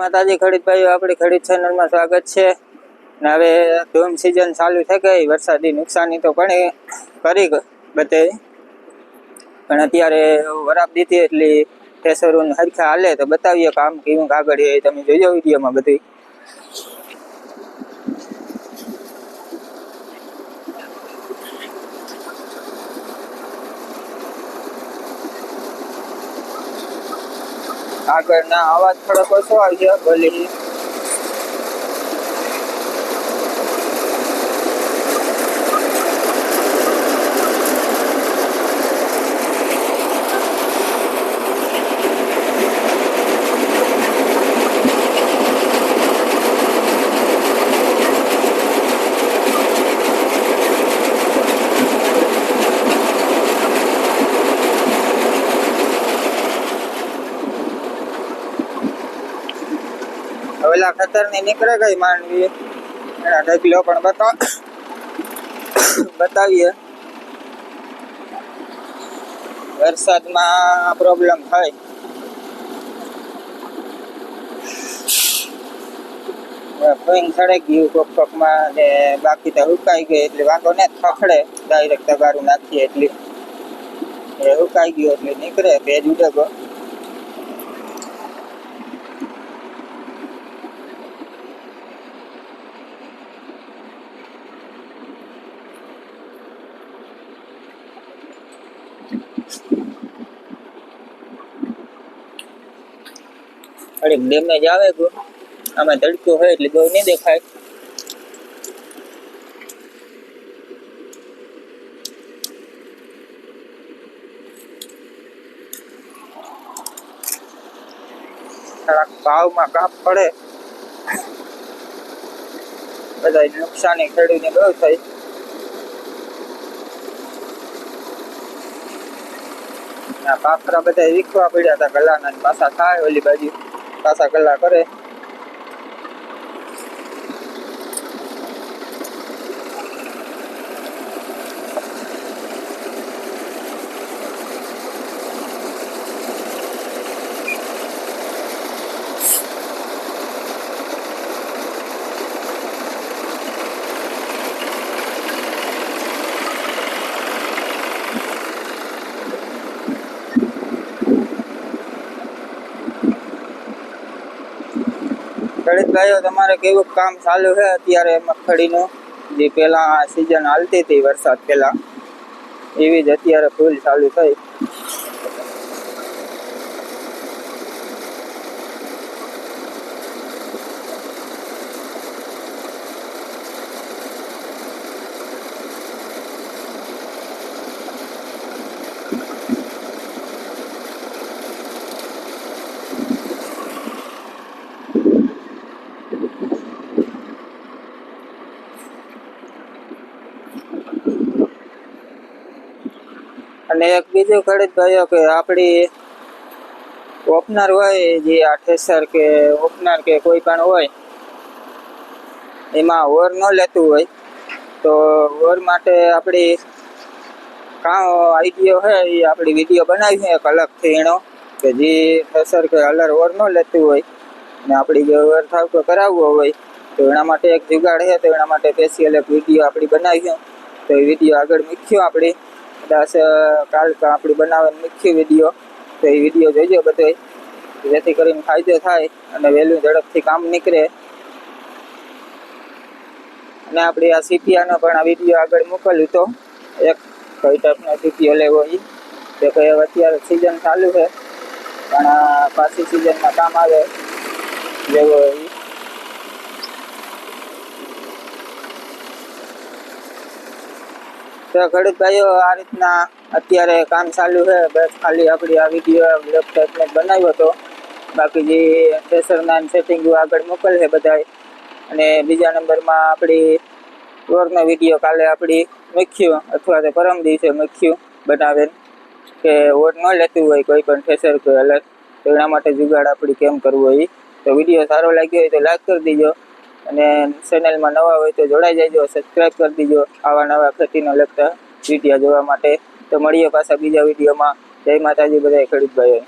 માતાજી ખડીત ભાઈઓ, આપણી ખડીત ચેનલમાં સ્વાગત છે. ને હવે ધૂમ સિઝન ચાલુ થઈ ગઈ, વરસાદી નુકસાની તો ઘણી કરી બધે. પણ અત્યારે વરાપ દીધી એટલી ઠેસરો હરખા હાલે તો બતાવીએ કામ કેવું કાગળ એ તમે જોજો વિડીયોમાં બધું. આગળના અવાજ થોડોક ઓછો આવજો બોલી ઓલા ખતરની નીકળે ગઈ માંડવી. ઢગલો પણ બતા બતાવીએ. વરસાદમાં પ્રોબ્લેમ થાય. ને બાકી તો હુકાઈ ગઈ, એટલે વાંધો ને ખખડે. ડાયરેક્ટ તગારું નાખીએ એટલે. એ હુકાઈ ગયું એટલે નીકળે, ભેજ ઉડે થોડીક ડેમેજ આવે ગો આમાં તડકો હોય એટલે બહુ નહીં દેખાય. ભાવમાં કાપ પડે. બધા નુકસાની ખેડૂતને બહુ થઈ આ પાખરા બધા વીખવા પડ્યા હતા ગલાના પાછા થાય ઓલી બાજુ. પાછા ગલા કરે ખેડૂત ભાઈઓ તમારે કેવું કામ ચાલુ છે અત્યારે મગફળીનું? જે પેલા સિઝન હાલતી હતી, વરસાદ પેલા એવી જ અત્યારે ફૂલ ચાલુ થઈ. અને એક બીજું ખેડૂત ભાઈઓ કે આપણી ઓપનર હોય, જે આ ઠેસર કે ઓપનર કે કોઈ પણ હોય, એમાં ઓર ન લેતું હોય, તો ઓર માટે આપણી કાં આઈડિયો છે એ આપણી વીડિયો બનાવી છે એક અલગથી એનો, કે જે ઠેસર કે અલર ઓર ન લેતું હોય ને આપણી જે ઓર થાવતો કરાવવો હોય, તો એના માટે એક જુગાડ છે તો એના માટે સ્પેશિયલ એક વીડિયો આપણી બનાવી તો એ વીડિયો આગળ મૂક્યો આપણી કદાચ કાલ આપણી બનાવવાની મુખ્ય વીડિયો તો એ વીડિયો જોઈજો બધો જેથી કરીને ફાયદો થાય અને વહેલું ઝડપથી કામ નીકળે. અને આપણે આ સીપીઆનો પણ આ વીડિયો આગળ મોકલ્યું તો. એક કઈ ટાઈપનો સીપીઓ લેવો એ તો કઈ અત્યારે સિઝન ચાલુ છે, પણ પાછી સિઝનમાં કામ આવે. લેવો એ તો ખેડૂત ભાઈઓ આ રીતના અત્યારે કામ ચાલુ છે. બસ ખાલી આપણી આ વીડિયો લેપટોપને બનાવ્યો હતો. બાકી જે થ્રેસરના સેટિંગ આગળ મોકલશે બધાય અને બીજા નંબરમાં આપણી વોરનો વીડિયો કાલે આપણી મૂક્યું અથવા તો પરમ દિવસે મૂક્યું બનાવેલ કે વોટ ન લેતું હોય કોઈ પણ ફેસર કોઈ અલગ, તો એના માટે જુગાડ આપણી કેમ કરવું હોય તો વીડિયો સારો લાગ્યો હોય તો લાઈક કરી દીજો. અને ચેનલમાં નવા હોય તો જોડાઈ જાયજો સબસ્ક્રાઈબ કરી દીજો આવા નવા ખેતીને લગતા વીડિયો જોવા માટે. તો મળીએ પાછા બીજા વિડીયોમાં. જય માતાજી બધા ખેડૂત ભાઈઓ.